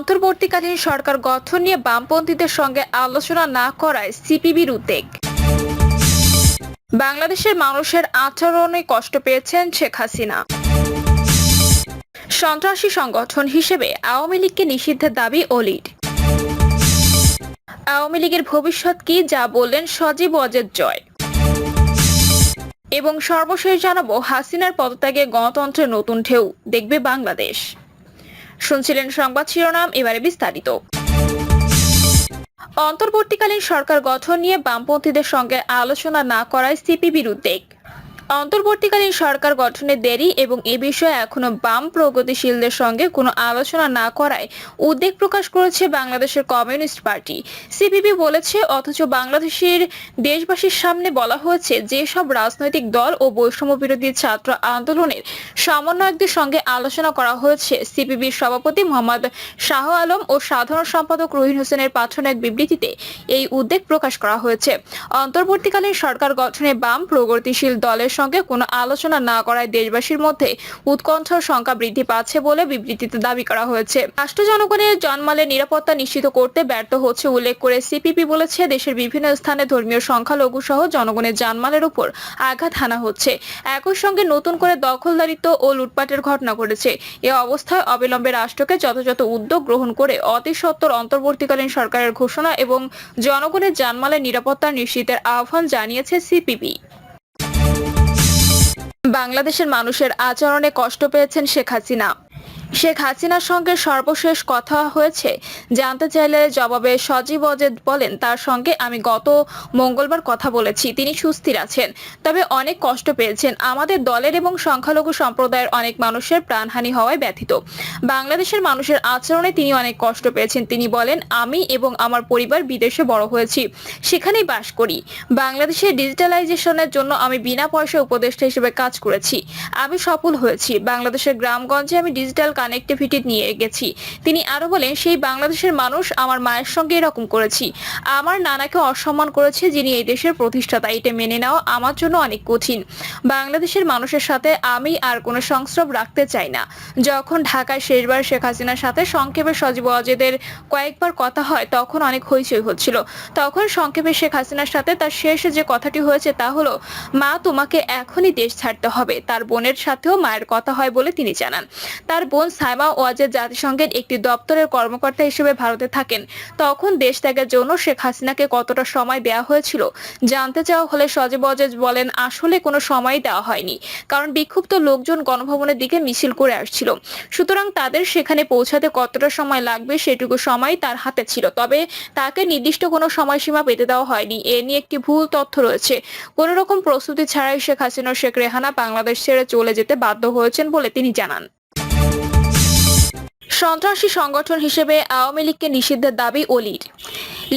অন্তর্বর্তীকালীন সরকার গঠন নিয়ে বামপন্থীদের সঙ্গে আলোচনা না করায় সিপিবির উদ্বেগ। বাংলাদেশের মানুষের আচরণে কষ্ট পেয়েছেন শেখ হাসিনা। সন্ত্রাসী সংগঠন হিসেবে আওয়ামী লীগকে নিষিদ্ধের দাবি অলির। আওয়ামী লীগের ভবিষ্যৎ কি যা বললেন সজীব অজের জয়। এবং সর্বশেষ জানাব, হাসিনার পদত্যাগে গণতন্ত্রের নতুন ঢেউ। দেখবে বাংলাদেশ। শুনছিলেন সংবাদ শিরোনাম, এবারে বিস্তারিত। অন্তর্বর্তীকালীন সরকার গঠন নিয়ে বামপন্থীদের সঙ্গে আলোচনা না করায় সিপিবির উদ্বেগ। অন্তর্বর্তীকালীন সরকার গঠনে দেরি এবং এ বিষয়ে এখনও বাম প্রগতিশীলদের সঙ্গে কোনো আলোচনা না করায় উদ্বেগ প্রকাশ করেছে বাংলাদেশের কমিউনিস্ট পার্টি। সিপিবি বলেছে, অথচ বাংলাদেশের দেশবাসীর সামনে বলা হয়েছে যেসব রাজনৈতিক দল ও বৈষম্য বিরোধী ছাত্র আন্দোলনের সমন্বয়কদের সঙ্গে আলোচনা করা হয়েছে। সিপিবির সভাপতি মোহাম্মদ শাহ আলম ও সাধারণ সম্পাদক রহিন হোসেনের পাঠানো এক বিবৃতিতে এই উদ্বেগ প্রকাশ করা হয়েছে। অন্তর্বর্তীকালীন সরকার গঠনে বাম প্রগতিশীল দলের সঙ্গে কোনো আলোচনা না করায় দেশবাসীর মধ্যে উৎকণ্ঠার সংখ্যা বৃদ্ধি পাচ্ছে বলে বিবৃতিতে দাবি করা হয়েছে। রাষ্ট্র জনগণের জন্মালের নিরাপত্তা নিশ্চিত করতে ব্যর্থ হচ্ছে উল্লেখ করে সিপিপি বলেছে, দেশের বিভিন্ন স্থানে ধর্মীয় সংখ্যালঘু সহ জনগণের জানমালের উপর আঘাত হানা হচ্ছে। একই সঙ্গে নতুন করে দখলদারিত্ব ও লুটপাটের ঘটনা ঘটেছে। এ অবস্থায় অবিলম্বে রাষ্ট্রকে যথাযথ উদ্যোগ গ্রহণ করে অতি সত্বর অন্তর্বর্তীকালীন সরকারের ঘোষণা এবং জনগণের জানমালের নিরাপত্তা নিশ্চিতের আহ্বান জানিয়েছে সিপিবি বাংলাদেশের মানুষের আচরণে কষ্ট পেয়েছেন শেখ হাসিনা। শেখ হাসিনার সঙ্গে সর্বশেষ কথা হয়েছে। জানতে চাইলে জবাবে সজীব অজেদ বলেন, তার সঙ্গে আমি গত মঙ্গলবার কথা বলেছি, তিনি সুস্থির আছেন। তবে অনেক কষ্ট পেয়েছেন। আমাদের দলের এবং সংখ্যালঘু সম্প্রদায়ের অনেক মানুষের প্রাণহানি হওয়ায় ব্যথিত। বাংলাদেশের মানুষের আচরণে তিনি অনেক কষ্ট পেয়েছেন। তিনি বলেন, আমি এবং আমার পরিবার বিদেশে বড় হয়েছি, সেখানেই বাস করি। বাংলাদেশের ডিজিটালাইজেশনের জন্য আমি বিনা পয়সা উপদেষ্টা হিসেবে কাজ করেছি। আমি সফল হয়েছি। বাংলাদেশের গ্রামগঞ্জে আমি ডিজিটাল কানেক্টিভিটি নিয়ে গেছি। তিনি আরও বলেন, সেই বাংলাদেশের মানুষ আমার মায়ের সঙ্গে এরকম করেছি। আমার নানাকে অসম্মান করেছে যিনি এই দেশের প্রতিষ্ঠাতা। এটা মেনে নেওয়া আমার জন্য অনেক কঠিন। বাংলাদেশের মানুষের সাথে আমি আর কোনো সংস্রব রাখতে চাই না। যখন ঢাকায় শেষবার শেখ হাসিনার সাথে সংক্ষেপে সজীব অজেদের কয়েকবার কথা হয়, তখন অনেক হইচই হচ্ছিল। তখন সংক্ষেপে শেখ হাসিনার সাথে তার শেষ যে কথাটি হয়েছে তা হলো, মা, তোমাকে এখনই দেশ ছাড়তে হবে। তার বোনের সাথেও মায়ের কথা হয় বলে তিনি জানান। তার বোন সাইমা ওয়াজেদ জাতিসংঘের একটি দপ্তরের কর্মকর্তা হিসেবে ভারতে থাকেন। তখন দেশ ত্যাগের জন্য শেখ হাসিনাকে কতটা সময় দেওয়া হয়েছিল জানতে চাওয়া হলে সজীব ওয়াজেদ বলেন, আসলে কোনো সময় দেওয়া হয়নি, কারণ বিক্ষুব্ধ লোকজন গণভবনের দিকে মিছিল করে আসছিল। সুতরাং তাদের সেখানে পৌঁছাতে কতটা সময় লাগবে সেটুকু সময় তার হাতে ছিল, তবে তাকে নির্দিষ্ট কোনো সময়সীমা পেতে দেওয়া হয়নি। এ নিয়ে একটি ভুল তথ্য রয়েছে। কোনো রকম প্রস্তুতি ছাড়াই শেখ হাসিনা শেখ রেহানা বাংলাদেশ ছেড়ে চলে যেতে বাধ্য হয়েছেন বলে তিনি জানান। সন্ত্রাসী সংগঠন হিসেবে আওয়ামী লীগকে নিষিদ্ধের দাবি অলির।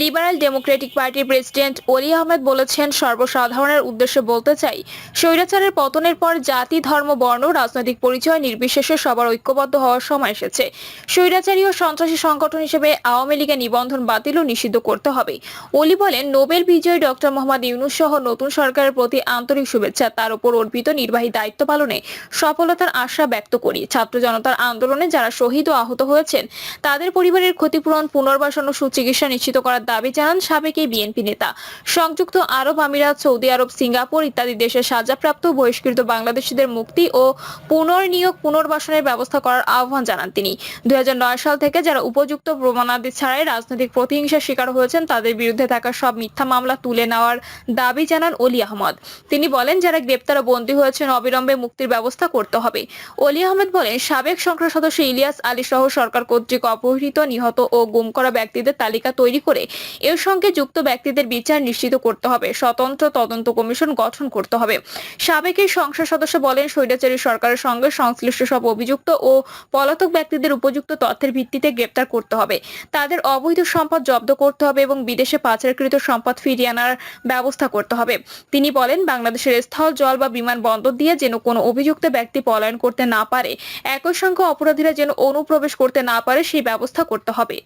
লিবারেল ডেমোক্রেটিক পার্টির প্রেসিডেন্ট অলি আহমেদ বলেছেন, সর্বসাধারণের উদ্দেশ্যে বলতে চাই, স্বৈরাচারের পতনের পর জাতি, ধর্ম, বর্ণ, রাজনৈতিক পরিচয় নির্বিশেষে সবার ঐক্যবদ্ধ হওয়ার সময় এসেছে। স্বৈরাচারী ও সন্ত্রাসী সংগঠন হিসেবে আওয়ামী লীগের নিবন্ধন বাতিল ও নিষিদ্ধ করতে হবে। অলি বলেন, নোবেল বিজয়ী ডক্টর মোহাম্মদ ইউনুস সহ নতুন সরকারের প্রতি আন্তরিক শুভেচ্ছা, তার উপর অর্পিত নির্বাহী দায়িত্ব পালনে সফলতার আশা ব্যক্ত করি। ছাত্র জনতার আন্দোলনে যারা শহীদ ও আহত হয়েছেন, তাদের পরিবারের ক্ষতিপূরণ, পুনর্বাসন ও সুচিকিৎসা নিশ্চিত করার দাবি জানান সাবেক এই বিএনপি নেতা। সংযুক্ত আরব আমিরাত, সৌদি আরব, সিঙ্গাপুর ইত্যাদি দেশের সাজাপ্রাপ্ত বহিষ্কৃত বাংলাদেশিদের মুক্তি ও পুনর্নিয়োগ পুনর্বাসনের ব্যবস্থা করার আহ্বান জানান তিনি। দুই সাল থেকে যারা উপযুক্ত প্রমাণাদি ছাড়াই রাজনৈতিক প্রতিহিংসার শিকার হয়েছেন, তাদের বিরুদ্ধে থাকা সব মিথ্যা মামলা তুলে নেওয়ার দাবি জানান অলি আহমদ। তিনি বলেন, যারা গ্রেপ্তার ও বন্দী হয়েছেন, অবিলম্বে মুক্তির ব্যবস্থা করতে হবে। অলি আহমেদ বলেন, সাবেক সংসদ সদস্য ইলিয়াস আলী সহ সরকার কর্তৃক অপহৃত, নিহত ও গুম করা ব্যক্তিদের তালিকা তৈরি করে এর সঙ্গে যুক্ত ব্যক্তিদের বিচার নিশ্চিত করতে হবে। স্বতন্ত্র তদন্ত কমিশন গঠন করতে হবে। সাবেক এই সংসদ সদস্য বলেন, স্বৈরাচারী সরকারের সঙ্গে সংশ্লিষ্ট সব অভিযুক্ত ও পলাতক ব্যক্তিদের উপযুক্ত তথ্যের ভিত্তিতে গ্রেপ্তার করতে হবে। তাদের অবৈধ সম্পদ জব্দ করতে হবে এবং বিদেশে পাচারকৃত সম্পদ ফিরিয়ে আনার ব্যবস্থা করতে হবে। তিনি বলেন, বাংলাদেশের স্থল, জল বা বিমান বন্দর দিয়ে যেন কোনো অভিযুক্ত ব্যক্তি পলায়ন করতে না পারে, একই সঙ্গে অপরাধীরা যেন অনুপ্রবেশ করতে না পারে, সেই ব্যবস্থা করতে হবে।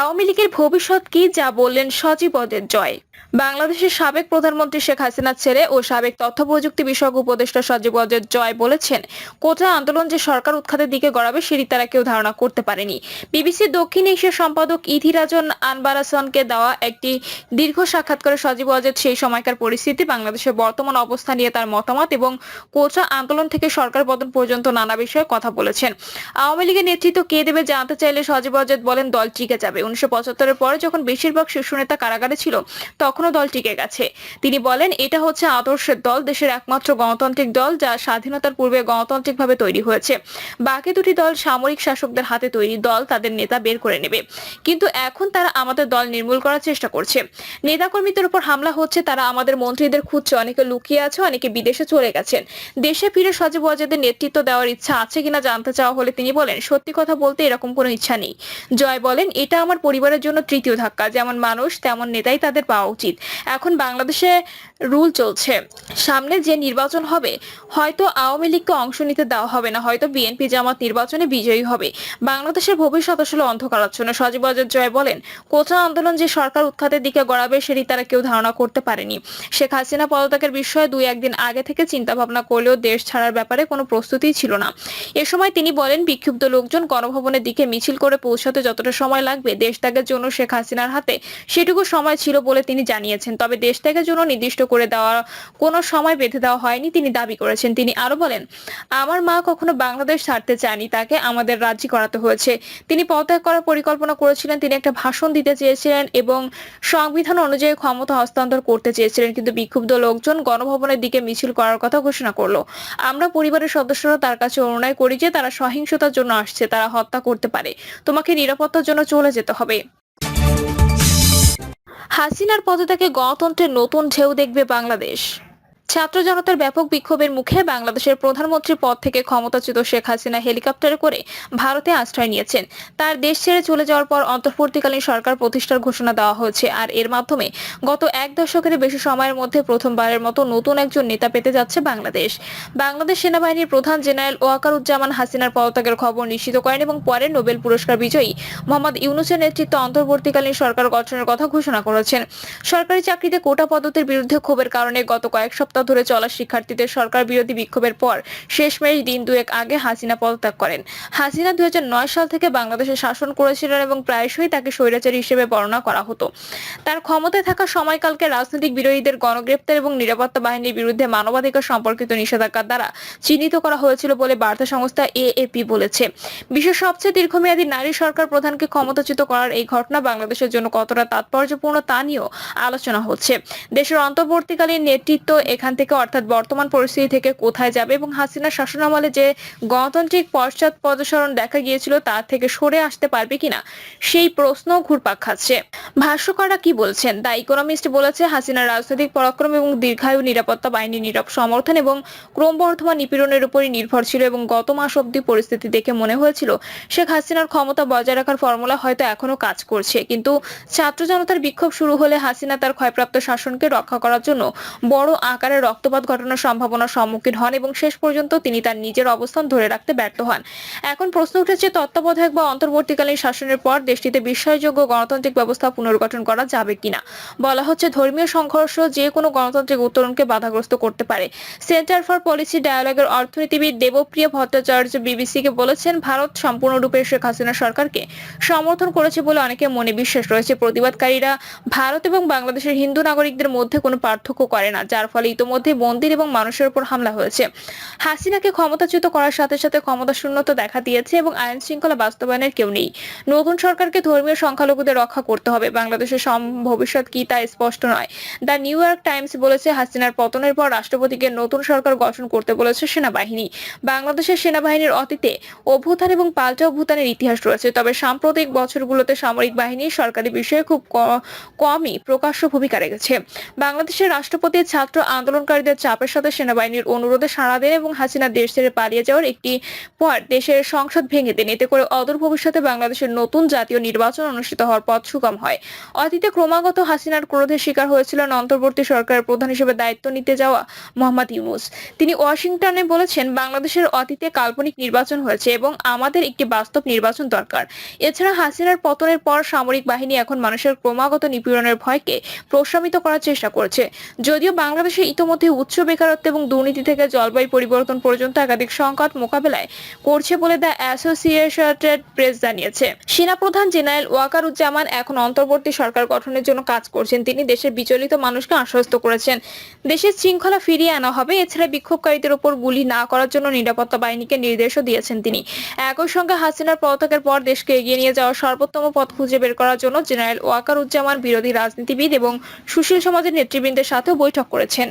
আওয়ামী লীগের ভবিষ্যৎ কি যা বললেন সজীবদের জয়। বাংলাদেশের সাবেক প্রধানমন্ত্রী শেখ হাসিনার ছেলে ও সাবেক তথ্য প্রযুক্তি বিষয়ক উপদেষ্টা সজীব অজয় জয় বলেছেন, কোটা আন্দোলন যে সরকার উৎখাতের দিকে গড়াবে সেটি তারা কেউ ধারণা করতে পারেনি। বিবিসি দক্ষিণ এশিয়া সম্পাদক ইথিরাজন আনবারাসনকে দেওয়া একটি দীর্ঘ সাক্ষাৎকারে সজীব অজয় সেই সময়কার পরিস্থিতি, বাংলাদেশের বর্তমান অবস্থা নিয়ে তার মতামত এবং কোটা আন্দোলন থেকে সরকার পতন পর্যন্ত নানা বিষয়ে কথা বলেছেন। আওয়ামী লীগের নেতৃত্ব কে দেবে জানতে চাইলে সজীব অজয় বলেন, দল টিকে যাবে। উনিশশো পঁচাত্তরের পরে যখন বেশিরভাগ শীর্ষ নেতা কারাগারে ছিল তখনও দল টিকে গেছে। তিনি বলেন, এটা হচ্ছে আদর্শের দল, দেশের একমাত্র গণতান্ত্রিক দল, যা স্বাধীনতার পূর্বে গণতান্ত্রিকভাবে তৈরি হয়েছে। বাকি দুটি দল সামরিক শাসকদের হাতে তৈরি দল তাদের নেতা বের করে নেবে। কিন্তু এখন তারা আমাদের দল নির্মূল করার চেষ্টা করছে। নেতাকর্মীদের উপর হামলা হচ্ছে, তারা আমাদের মন্ত্রীদের খুঁজছে, অনেকে লুকিয়ে আছে, অনেকে বিদেশে চলে গেছেন। দেশে ফিরে সজীব ওয়াজেদের নেতৃত্ব দেওয়ার ইচ্ছা আছে কিনা জানতে চাওয়া হলে তিনি বলেন, সত্যি কথা বলতে এরকম কোনো ইচ্ছা নেই। জয় বলেন, এটা আমার পরিবারের জন্য তৃতীয় ধাক্কা। যেমন মানুষ, তেমন নেতাই তাদের পাওয়া উচিত। এখন বাংলাদেশে রুল চলছে। সামনে যে নির্বাচন হবে, হয়তো আওয়ামী লীগকে অংশ নিতে দেওয়া হবে না, হয়তো বিএনপি জামাত নির্বাচনে বিজয়ী হবে। বাংলাদেশের ভবিষ্যৎ আসলে অন্ধকারাচ্ছন্ন। সজীব অজয় জয় বলেন কোটা আন্দোলন যে সরকার উৎখাতের দিকে গড়াবে সেটি তারা কেউ ধারণা করতে পারেনি। শেখ হাসিনা পদত্যাগের বিষয়ে দুই একদিন আগে থেকে চিন্তা ভাবনা করলেও দেশ ছাড়ার ব্যাপারে কোনো প্রস্তুতি ছিল না। এ সময় তিনি বলেন, বিক্ষুব্ধ লোকজন গণভবনের দিকে মিছিল করে পৌঁছাতে যতটা সময় লাগবে, দেশ ত্যাগের জন্য শেখ হাসিনার হাতে সেটুকু সময় ছিল বলে তিনি জানিয়েছেন, তবে দেশ ত্যাগের জন্য নির্দিষ্ট করে দেওয়া কোনো সময় বেঁধে দেওয়া হয়নি তিনি দাবি করেছেন। তিনি আরও বলেন, আমার মা কখনো বাংলাদেশ ছাড়তে চায়নি, তাকে আমাদের রাজি করাতে হয়েছে। তিনি পদত্যাগ করার পরিকল্পনা করেছিলেন, তিনি একটা ভাষণ দিতে চেয়েছিলেন এবং সংবিধান অনুযায়ী ক্ষমতা হস্তান্তর করতে চেয়েছিলেন, কিন্তু বিক্ষুব্ধ লোকজন গণভবনের দিকে মিছিল করার কথা ঘোষণা করল। আমরা পরিবারের সদস্যরা তার কাছে অনুনয় করি যে, তারা সহিংসতার জন্য আসছে, তারা হত্যা করতে পারে। তোমাকে নিরাপত্তার জন্য চলে যেতে হবে। হাসিনার পদত্যাগে গণতন্ত্রের নতুন ঢেউ দেখবে বাংলাদেশ। ছাত্র জনতার ব্যাপক বিক্ষোভের মুখে বাংলাদেশের প্রধানমন্ত্রীর পদ থেকে ক্ষমতাচ্যুত শেখ হাসিনা হেলিকপ্টারে করে ভারতে আশ্রয় নিয়েছেন। তার দেশ ছেড়ে চলে যাওয়ার পর অন্তর্বর্তীকালীন সরকার প্রতিষ্ঠার ঘোষণা দেওয়া হয়েছে। আর এর মাধ্যমে গত এক দশকের বেশি সময়ের মধ্যে প্রথমবারের মতো নতুন একজন নেতা পেতে যাচ্ছে বাংলাদেশ। বাংলাদেশ সেনাবাহিনীর প্রধান জেনারেল ওয়াকারুজ্জামান হাসিনার পদত্যাগের খবর নিশ্চিত করেন এবং পরে নোবেল পুরস্কার বিজয়ী মোহাম্মদ ইউনুসের নেতৃত্বে অন্তর্বর্তীকালীন সরকার গঠনের কথা ঘোষণা করেছেন। সরকারি চাকরিতে কোটা পদ্ধতির বিরুদ্ধে ক্ষোভের কারণে গত কয়েক সপ্তাহ ধরে চলা শিক্ষার্থীদের সরকার বিরোধী বিক্ষোভের পর শেষমেশ দিন দুয়েক আগে হাসিনা পদত্যাগ করেন। হাসিনা দুই সাল থেকে বাংলাদেশে শাসন করেছিলেন এবং প্রায়শই তাকে স্বৈরাচারী হিসেবে বর্ণনা করা হতো। তার ক্ষমতায় থাকা সময়কালকে রাজনৈতিক বিরোধীদের গণগ্রেপ্তার এবং নিরাপত্তা বাহিনীর বিরুদ্ধে মানবাধিকার সম্পর্কিত নিষেধাজ্ঞার দ্বারা চিহ্নিত করা হয়েছিল বলে বার্তা সংস্থা এএপি বলেছে। বিশ্বের সবচেয়ে দীর্ঘমেয়াদী নারী সরকার প্রধানকে ক্ষমতাচ্যুত করার এই ঘটনা বাংলাদেশের জন্য কতটা তাৎপর্যপূর্ণ তা নিয়েও আলোচনা হচ্ছে। দেশের অন্তর্বর্তীকালীন নেতৃত্ব এখান থেকে অর্থাৎ বর্তমান পরিস্থিতি থেকে কোথায় যাবে এবং হাসিনা শাসনামলে যে গণতান্ত্রিক পশ্চাৎ পদসরণ দেখা গিয়েছিল তা থেকে সরে আসতে পারবে কিনা, সেই প্রশ্ন ঘুরপাক খাচ্ছে। ভাষ্যকাররা কি বলছেন? দ্য ইকোনমিস্ট বলেছে, হাসিনার রাজনৈতিক পরাক্রম এবং দীর্ঘায়ু নিরাপত্তা বাহিনী নীরব সমর্থন এবং ক্রমবর্ধমান নিপীড়নের উপরই নির্ভর ছিল এবং গত মাস অব্দি পরিস্থিতি দেখে মনে হয়েছিল, শেখ হাসিনার ক্ষমতা বজায় রাখার ফর্মুলা হয়তো এখনও কাজ করছে। কিন্তু ছাত্র জনতার বিক্ষোভ শুরু হলে হাসিনা তার ক্ষয়প্রাপ্ত শাসনকে রক্ষা করার জন্য বড় আকারে রক্তপাত ঘটানোর সম্ভাবনার সম্মুখীন হন এবং শেষ পর্যন্ত তিনি তার নিজের অবস্থান ধরে রাখতে ব্যর্থ হন। এখন প্রশ্ন উঠেছে, তত্ত্বাবধায়ক বা অন্তর্বর্তীকালীন শাসনের পর দেশটিতে বিশ্বাসযোগ্য গণতান্ত্রিক ব্যবস্থা পুনর্গঠন করা যাবে কিনা? বলা হচ্ছে, ধর্মীয় সংঘর্ষ যে কোনো গণতান্ত্রিক উত্তরণকে বাধাগ্রস্ত করতে পারে। সেন্টার ফর পলিসি ডায়ালগের অর্থনীতিবিদ দেবপ্রিয় ভট্টাচার্য বিবিসিকে বলেছেন, ভারত সম্পূর্ণরূপে শেখ হাসিনা সরকারকে সমর্থন করেছে বলে অনেকে মনে বিশ্বাস রয়েছে। প্রতিবাদকারীরা ভারত এবং বাংলাদেশের হিন্দু নাগরিকদের মধ্যে কোনো পার্থক্য করে না, যার ফলে ইতোমধ্যে মন্দির এবং মানুষের উপর হামলা হয়েছে। হাসিনাকে ক্ষমতাচ্যুত করার সাথে সাথে ক্ষমতা শূন্যতা দেখা দিয়েছে এবং আইন শৃঙ্খলা বাস্তবায়নের কেউ নেই। নতুন সরকারকে ধর্মীয় সংখ্যালঘুদের রক্ষা করতে হবে। বাংলাদেশের ভবিষ্যৎ কি তা স্পষ্ট নয়। দ্য নিউ ইয়র্ক টাইমস বলেছে, হাসিনার পতনের পর রাষ্ট্রপতিকে নতুন সরকার গঠন করতে বলেছে সেনাবাহিনী। বাংলাদেশের সেনাবাহিনীর অতীতে অভ্যুত্থান এবং পাল্টা অভ্যুত্থানের ইতিহাস রয়েছে। তবে সাম্প্রতিক বছরগুলোতে সামরিক বাহিনী সরকারি বিষয়ে খুব কমই প্রকাশ্য ভূমিকা রেখেছে। বাংলাদেশের রাষ্ট্রপতির ছাত্র আন্দোলন আন্দোলনকারীদের চাপের সাথে সেনাবাহিনীর অনুরোধে সাড়া দেন এবং হাসিনা দেশ ছেড়ে পালিয়ে যাওয়ার একটি পর দেশের সংসদ ভেঙে দেন। এতে করে অদূর ভবিষ্যতে বাংলাদেশের নতুন জাতীয় নির্বাচন অনুষ্ঠিত হওয়ার পথ সুগম হয়। অতীতে ক্রমাগত হাসিনার ক্রোধের শিকার হয়েছিলেন অন্তর্বর্তী সরকারের প্রধান হিসেবে দায়িত্ব নিতে যাওয়া মোহাম্মদ ইউনুস। তিনি ওয়াশিংটনে বলেছেন, বাংলাদেশের অতীতে কাল্পনিক নির্বাচন হয়েছে এবং আমাদের একটি বাস্তব নির্বাচন দরকার। এছাড়া হাসিনার পতনের পর সামরিক বাহিনী এখন মানুষের ক্রমাগত নিপীড়নের ভয়কে প্রশমিত করার চেষ্টা করছে। যদিও বাংলাদেশে ইতোমধ্যে উচ্চ বেকারত্ব এবং দুর্নীতি থেকে জলবায়ু পরিবর্তন পর্যন্ত একাধিক সংকট মোকাবেলায় করছে বলে দ্য অ্যাসোসিয়েটেড প্রেস জানিয়েছে। সেনাপ্রধান জেনারেল ওয়াকারুজ্জামান এখন অন্তর্বর্তী সরকার গঠনের জন্য কাজ করছেন। তিনি দেশের বিচলিত মানুষকে আশ্বস্ত করেছেন। দেশের শৃঙ্খলা ফিরিয়ে আনা হবে, এছাড়া বিক্ষোভকারীদের উপর গুলি না করার জন্য নিরাপত্তা বাহিনীকে নির্দেশও দিয়েছেন তিনি। একই সঙ্গে হাসিনার পদত্যাগের পর দেশকে এগিয়ে নিয়ে যাওয়ার সর্বোত্তম পথ খুঁজে বের করার জন্য জেনারেল ওয়াকারুজ্জামান বিরোধী রাজনীতিবিদ এবং সুশীল সমাজের নেতৃবৃন্দের সাথেও বৈঠক করেছেন।